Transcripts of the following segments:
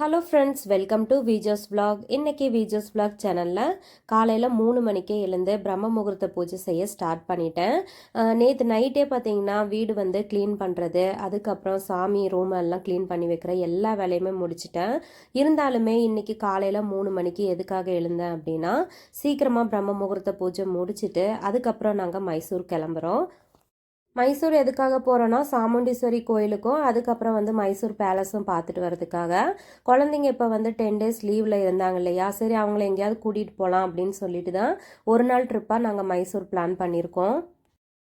Hello friends welcome to Vijo's vlog. இன்னைக்கு விஜோஸ் vlog சேனலில் காலையில் மூணு மணிக்கே எழுந்து பிரம்ம முகூர்த்த பூஜை செய்ய ஸ்டார்ட் பண்ணிட்டேன். நேற்று நைட்டே பார்த்தீங்கன்னா வீடு வந்து க்ளீன் பண்ணுறது அதுக்கப்புறம் சாமி ரூம் எல்லாம் க்ளீன் பண்ணி வைக்கிற எல்லா வேலையுமே முடிச்சிட்டேன். இருந்தாலுமே இன்றைக்கி காலையில் மூணு மணிக்கு எதுக்காக எழுந்தேன் அப்படின்னா சீக்கிரமாக பிரம்ம முகூர்த்த பூஜை முடிச்சுட்டு அதுக்கப்புறம் நாங்கள் மைசூர் கிளம்புறோம். மைசூர் எதுக்காக போகிறோன்னா சாமுண்டீஸ்வரி கோயிலுக்கும் அதுக்கப்புறம் வந்து மைசூர் பேலஸும் பார்த்துட்டு வரதுக்காக குழந்தைங்க இப்போ வந்து டென் டேஸ் லீவில் இருந்தாங்க இல்லையா? சரி அவங்கள எங்கேயாவது கூட்டிகிட்டு போகலாம் அப்படின்னு சொல்லிட்டு தான் ஒரு நாள் ட்ரிப்பாக நாங்கள் மைசூர் பிளான் பண்ணியிருக்கோம்.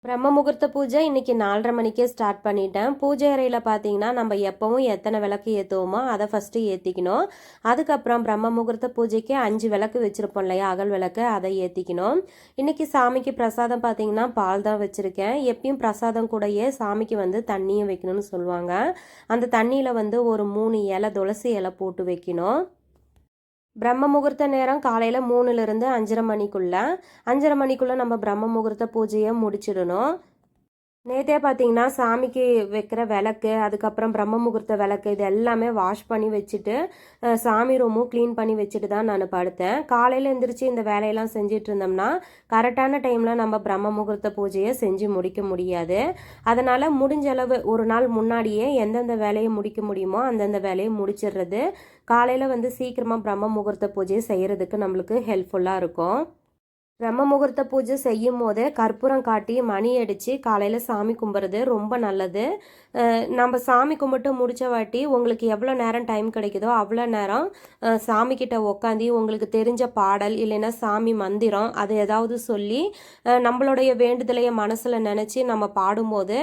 பிரம்ம முகூர்த்த பூஜை இன்னைக்கு நாலரை மணிக்கே ஸ்டார்ட் பண்ணிட்டேன். பூஜை அறையில் பார்த்தீங்கன்னா நம்ம எப்பவும் எத்தனை விளக்கு ஏற்றுவோமோ அதை ஃபஸ்ட்டு ஏற்றிக்கணும் அதுக்கப்புறம் பிரம்ம முகூர்த்த பூஜைக்கு அஞ்சு விளக்கு வச்சுருப்போம் இல்லையா? அகல் விளக்கு அதை ஏற்றிக்கணும் இன்னைக்கு சாமிக்கு பிரசாதம் பார்த்தீங்கன்னா பால் தான் வச்சுருக்கேன். எப்பயும் பிரசாதம் கூடயே சாமிக்கு வந்து தண்ணியும் வைக்கணும்னு சொல்லுவாங்க. அந்த தண்ணியில் வந்து ஒரு மூணு இலை துளசி இலை போட்டு வைக்கணும். பிரம்ம முகூர்த்த நேரம் காலையில் மூணுலேருந்து அஞ்சரை மணிக்குள்ளே. அஞ்சரை மணிக்குள்ளே நம்ம பிரம்ம முகூர்த்த பூஜையை முடிச்சிடணும். நேற்றே பார்த்தீங்கன்னா சாமிக்கு வைக்கிற விளக்கு அதுக்கப்புறம் பிரம்ம முகூர்த்த விளக்கு இது எல்லாமே வாஷ் பண்ணி வச்சுட்டு சாமி ரூமும் க்ளீன் பண்ணி வச்சுட்டு தான் நான் படுத்தேன். காலையில் எந்திரிச்சு இந்த வேலையெல்லாம் செஞ்சுட்டு இருந்தோம்னா கரெக்டான டைமில் நம்ம பிரம்ம முகூர்த்த பூஜையை செஞ்சு முடிக்க முடியாது. அதனால் முடிஞ்ச அளவு ஒரு நாள் முன்னாடியே எந்தெந்த வேலையை முடிக்க முடியுமோ அந்தந்த வேலையை முடிச்சிடுறது. காலையில் வந்து சீக்கிரமாக பிரம்ம முகூர்த்த பூஜையை செய்கிறதுக்கு நம்மளுக்கு ஹெல்ப்ஃபுல்லாக இருக்கும். பிரம்ம முகூர்த்த பூஜை செய்யும் போதே கற்பூரம் காட்டி மணி அடித்து காலையில் சாமி கும்பிட்றது ரொம்ப நல்லது. நம்ம சாமி கும்பிட்டு முடித்த வாட்டி உங்களுக்கு எவ்வளோ நேரம் டைம் கிடைக்குதோ அவ்வளோ நேரம் சாமிக்கிட்ட சாமி உக்காந்தி உங்களுக்கு தெரிஞ்ச பாடல் இல்லைன்னா சாமி மந்திரம் அதை ஏதாவது சொல்லி நம்மளுடைய வேண்டுதலையை மனசில் நினச்சி நம்ம பாடும்போது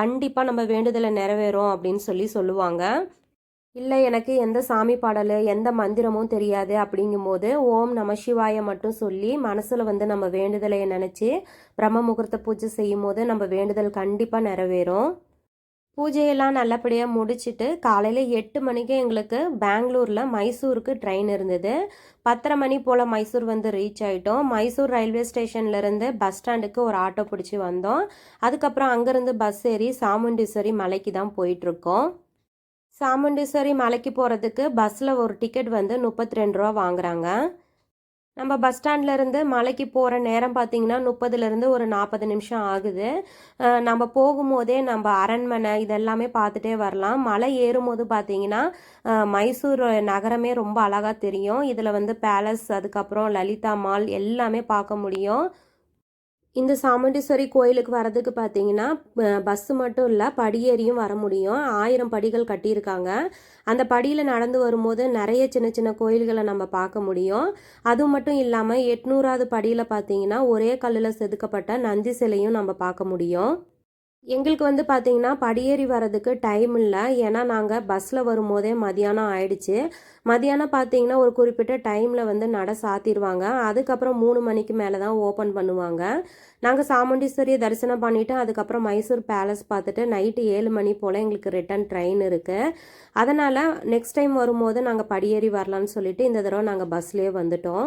கண்டிப்பாக நம்ம வேண்டுதலை நிறைவேறும் அப்படின்னு சொல்லி சொல்லுவாங்க. இல்லை எனக்கு எந்த சாமி பாடல் எந்த மந்திரமும் தெரியாது அப்படிங்கும்போது ஓம் நம சிவாய மட்டும் சொல்லி மனசில் வந்து நம்ம வேண்டுதலை நினச்சி பிரம்ம முகூர்த்த பூஜை செய்யும் போது நம்ம வேண்டுதல் கண்டிப்பாக நிறைவேறும். பூஜையெல்லாம் நல்லபடியாக முடிச்சுட்டு காலையில் எட்டு மணிக்கு எங்களுக்கு பெங்களூரில் மைசூருக்கு ட்ரெயின் இருந்தது. பத்தரை மணி போல் மைசூர் வந்து ரீச் ஆகிட்டோம் மைசூர் ரயில்வே ஸ்டேஷன்லேருந்து பஸ் ஸ்டாண்டுக்கு ஒரு ஆட்டோ பிடிச்சி வந்தோம். அதுக்கப்புறம் அங்கேருந்து பஸ் ஏறி சாமுண்டீஸ்வரி மலைக்கு தான் போயிட்டுருக்கோம் சாமுண்டீஸ்வரி மலைக்கு போகிறதுக்கு பஸ்ஸில் ஒரு டிக்கெட் வந்து முப்பத்தி ரெண்டு ரூபா வாங்குறாங்க. நம்ம பஸ் ஸ்டாண்ட்லேருந்து மலைக்கு போகிற நேரம் பார்த்தீங்கன்னா முப்பதுலேருந்து ஒரு நாற்பது நிமிஷம் ஆகுது. நம்ம போகும்போதே நம்ம அரண்மனை இதெல்லாமே பார்த்துட்டே வரலாம். மலை ஏறும்போது பார்த்திங்கன்னா மைசூர் நகரமே ரொம்ப அழகாக தெரியும். இதில் வந்து பேலஸ் அதுக்கப்புறம் லலிதா மால் எல்லாமே பார்க்க முடியும். இந்த சாமுண்டீஸ்வரி கோயிலுக்கு வரதுக்கு பார்த்தீங்கன்னா பஸ்ஸு மட்டும் இல்லை படியேறியும் வர முடியும். ஆயிரம் படிகள் கட்டியிருக்காங்க. அந்த படியில் நடந்து வரும்போது நிறைய சின்ன சின்ன கோயில்களை நம்ம பார்க்க முடியும். அது மட்டும் இல்லாமல் எட்நூறாவது படியில் பார்த்தீங்கன்னா ஒரே கல்லில் செதுக்கப்பட்ட நந்தி சிலையும் நம்ம பார்க்க முடியும். எங்களுக்கு வந்து பார்த்திங்கன்னா படியேறி வர்றதுக்கு டைம் இல்லை. ஏன்னா நாங்கள் பஸ்ஸில் வரும்போதே மதியானம் ஆயிடுச்சு. மதியானம் பார்த்தீங்கன்னா ஒரு குறிப்பிட்ட டைமில் வந்து நட சாத்திடுவாங்க. அதுக்கப்புறம் மூணு மணிக்கு மேலே தான் ஓப்பன் பண்ணுவாங்க. நாங்கள் சாமுண்டீஸ்வரியை தரிசனம் பண்ணிவிட்டு அதுக்கப்புறம் மைசூர் பேலஸ் பார்த்துட்டு நைட்டு ஏழு மணி போல் எங்களுக்கு ரிட்டன் ட்ரெயின் இருக்குது அதனால் நெக்ஸ்ட் டைம் வரும்போது நாங்கள் படியேறி வரலான்னு சொல்லிவிட்டு இந்த தடவை நாங்கள் பஸ்லேயே வந்துட்டோம்.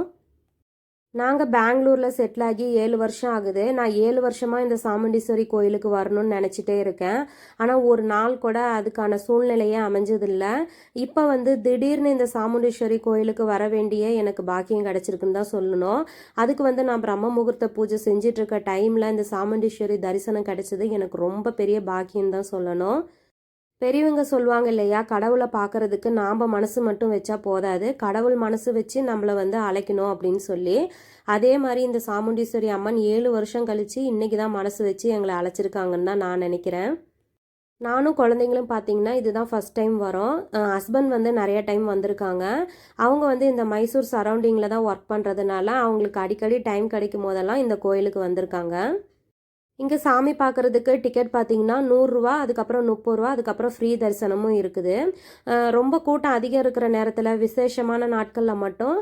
நாங்கள் பெங்களூரில் செட்டில் ஆகி ஏழு வருஷம் ஆகுது. நான் ஏழு வருஷமாக இந்த சாமுண்டீஸ்வரி கோயிலுக்கு வரணும்னு நினச்சிட்டே இருக்கேன். ஆனால் ஒரு நாள் கூட அதுக்கான சூழ்நிலையே அமைஞ்சதில்ல. இப்போ வந்து திடீர்னு இந்த சாமுண்டீஸ்வரி கோயிலுக்கு வர வேண்டிய எனக்கு பாக்கியம் கிடச்சிருக்குன்னு தான் சொல்லணும். அதுக்கு வந்து நான் பிரம்ம முகூர்த்த பூஜை செஞ்சிட்ருக்க டைமில் இந்த சாமுண்டீஸ்வரி தரிசனம் கிடச்சது எனக்கு ரொம்ப பெரிய பாக்கியம் தான் சொல்லணும். பெரியவங்க சொல்லுவாங்க இல்லையா கடவுளை பார்க்கறதுக்கு நாம் மனசு மட்டும் வச்சா போதாது. கடவுள் மனசு வச்சு நம்மளை வந்து அழைக்கணும் அப்படின்னு சொல்லி அதே மாதிரி இந்த சாமுண்டீஸ்வரி அம்மன் ஏழு வருஷம் கழிச்சு இன்னைக்கு தான் மனசு வச்சு எங்களை அழைச்சிருக்காங்கன்னு தான் நான் நினைக்கிறேன். நானும் குழந்தைங்களும் பார்த்தீங்கன்னா இதுதான் ஃபஸ்ட் டைம் வரோம். ஹஸ்பண்ட் வந்து நிறைய டைம் வந்திருக்காங்க. அவங்க வந்து இந்த மைசூர் சரௌண்டிங்கில் தான் ஒர்க் பண்ணுறதுனால அவங்களுக்கு அடிக்கடி டைம் கிடைக்கும் போதெல்லாம் இந்த கோயிலுக்கு வந்திருக்காங்க. இங்கே சாமி பார்க்குறதுக்கு டிக்கெட் பார்த்தீங்கன்னா நூறுரூவா அதுக்கப்புறம் முப்பது ரூபா அதுக்கப்புறம் ஃப்ரீ தரிசனமும் இருக்குது. ரொம்ப கூட்டம் அதிகம் இருக்கிற நேரத்தில் விசேஷமான நாட்களில் மட்டும்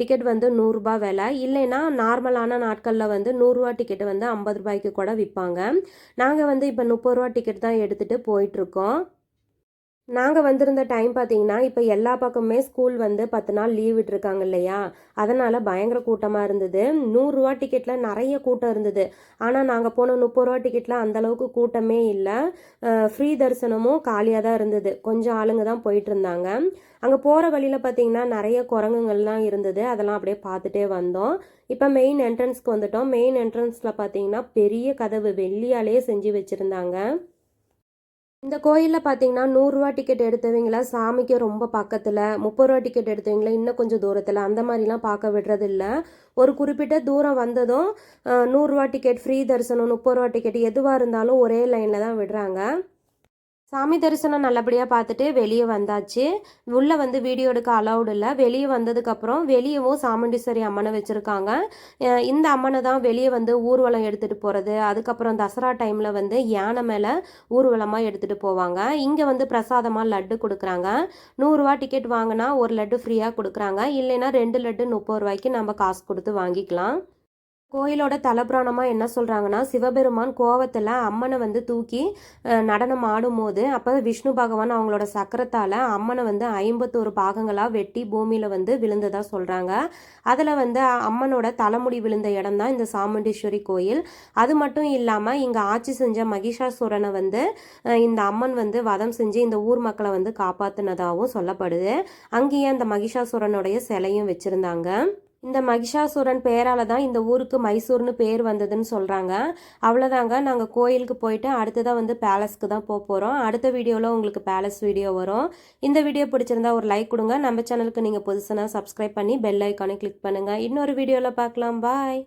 டிக்கெட் வந்து நூறுரூபா விலை. இல்லைன்னா நார்மலான நாட்களில் வந்து நூறுரூவா டிக்கெட் வந்து ஐம்பது ரூபாய்க்கு கூட விற்பாங்க நாங்கள் வந்து இப்போ முப்பது ரூபா டிக்கெட் தான் எடுத்துகிட்டு போயிட்டுருக்கோம் நாங்கள் வந்திருந்த டைம் பார்த்தீங்கன்னா இப்போ எல்லா பக்கமுமே ஸ்கூல் வந்து பத்து நாள் லீவ் விட்டுருக்காங்க இல்லையா? அதனால் பயங்கர கூட்டமாக இருந்தது. நூறுரூவா டிக்கெட்டில் நிறைய கூட்டம் இருந்தது. ஆனால் நாங்கள் போன முப்பது ரூபா டிக்கெட்டில் அந்தளவுக்கு கூட்டமே இல்லை. ஃப்ரீ தரிசனமும் காலியாக தான் இருந்தது. கொஞ்சம் ஆளுங்க தான் போயிட்டு இருந்தாங்க. அங்கே போகிற வழியில் பார்த்தீங்கன்னா நிறைய குரங்குங்கள்லாம் இருந்தது. அதெல்லாம் அப்படியே பார்த்துட்டே வந்தோம். இப்போ மெயின் என்ட்ரன்ஸ்க்கு வந்துட்டோம். மெயின் என்ட்ரன்ஸில் பார்த்தீங்கன்னா பெரிய கதவு வெள்ளியாலேயே செஞ்சு வச்சுருந்தாங்க. இந்த கோயிலில் பார்த்தீங்கன்னா நூறுரூவா டிக்கெட் எடுத்தவங்கள சாமிக்கு ரொம்ப பக்கத்தில் முப்பது ரூபா டிக்கெட் எடுத்தவங்கள இன்னும் கொஞ்சம் தூரத்தில் அந்த மாதிரிலாம் பார்க்க விடுறதில்ல. ஒரு குறிப்பிட்ட தூரம் வந்ததும் நூறுரூவா டிக்கெட் ஃப்ரீ தரிசனம் முப்பது ரூபா டிக்கெட் எதுவாக இருந்தாலும் ஒரே லைனில் தான் விடுறாங்க. சாமி தரிசனம் நல்லபடியாக பார்த்துட்டு வெளியே வந்தாச்சு. உள்ளே வந்து வீடியோ எடுக்க அலௌடு இல்லை. வெளியே வந்ததுக்கப்புறம் வெளியவும் சாமுண்டீஸ்வரி அம்மனை வச்சுருக்காங்க. இந்த அம்மனை தான் வெளியே வந்து ஊர்வலம் எடுத்துகிட்டு போகிறது அதுக்கப்புறம் தசரா டைமில் வந்து யானை மேலே ஊர்வலமாக எடுத்துகிட்டு போவாங்க. இங்கே வந்து பிரசாதமாக லட்டு கொடுக்குறாங்க. நூறுரூவா டிக்கெட் வாங்கினா ஒரு லட்டு ஃப்ரீயாக கொடுக்குறாங்க. இல்லைன்னா ரெண்டு லட்டு முப்பது ரூபாய்க்கு நம்ம காசு கொடுத்து வாங்கிக்கலாம். கோயிலோட தலபுராணமாக என்ன சொல்கிறாங்கன்னா சிவபெருமான் கோவத்தில் அம்மனை வந்து தூக்கி நடனம் ஆடும்போது அப்போ விஷ்ணு பகவான் அவங்களோட சக்கரத்தால் அம்மனை வந்து ஐம்பத்தோரு பாகங்களாக வெட்டி பூமியில் வந்து விழுந்ததாக சொல்கிறாங்க அதில் வந்து அம்மனோட தலைமுடி விழுந்த இடம் தான் இந்த சாமுண்டீஸ்வரி கோயில். அது மட்டும் இல்லாமல் இங்கே ஆட்சி செஞ்ச மகிஷாசுரனை வந்து இந்த அம்மன் வந்து வதம் செஞ்சு இந்த ஊர் மக்களை வந்து காப்பாற்றினதாகவும் சொல்லப்படுது. அங்கேயே அந்த மகிஷாசுரனுடைய சிலையும் வச்சுருந்தாங்க. இந்த மகிஷாசுரன் பேரால தான் இந்த ஊருக்கு மைசூர்னு பேர் வந்ததுன்னு சொல்கிறாங்க அவ்வளோதாங்க நாங்கள் கோயிலுக்கு போயிட்டு அடுத்ததாக வந்து பேலஸ்க்கு தான் போக போகிறோம் அடுத்த வீடியோவில் உங்களுக்கு பேலஸ் வீடியோ வரும். இந்த வீடியோ பிடிச்சிருந்தா ஒரு லைக் கொடுங்க. நம்ம சேனலுக்கு நீங்கள் புதுசுனா சப்ஸ்கிரைப் பண்ணி பெல் ஐக்கானை கிளிக் பண்ணுங்கள் இன்னொரு வீடியோவில் பார்க்கலாம். பாய்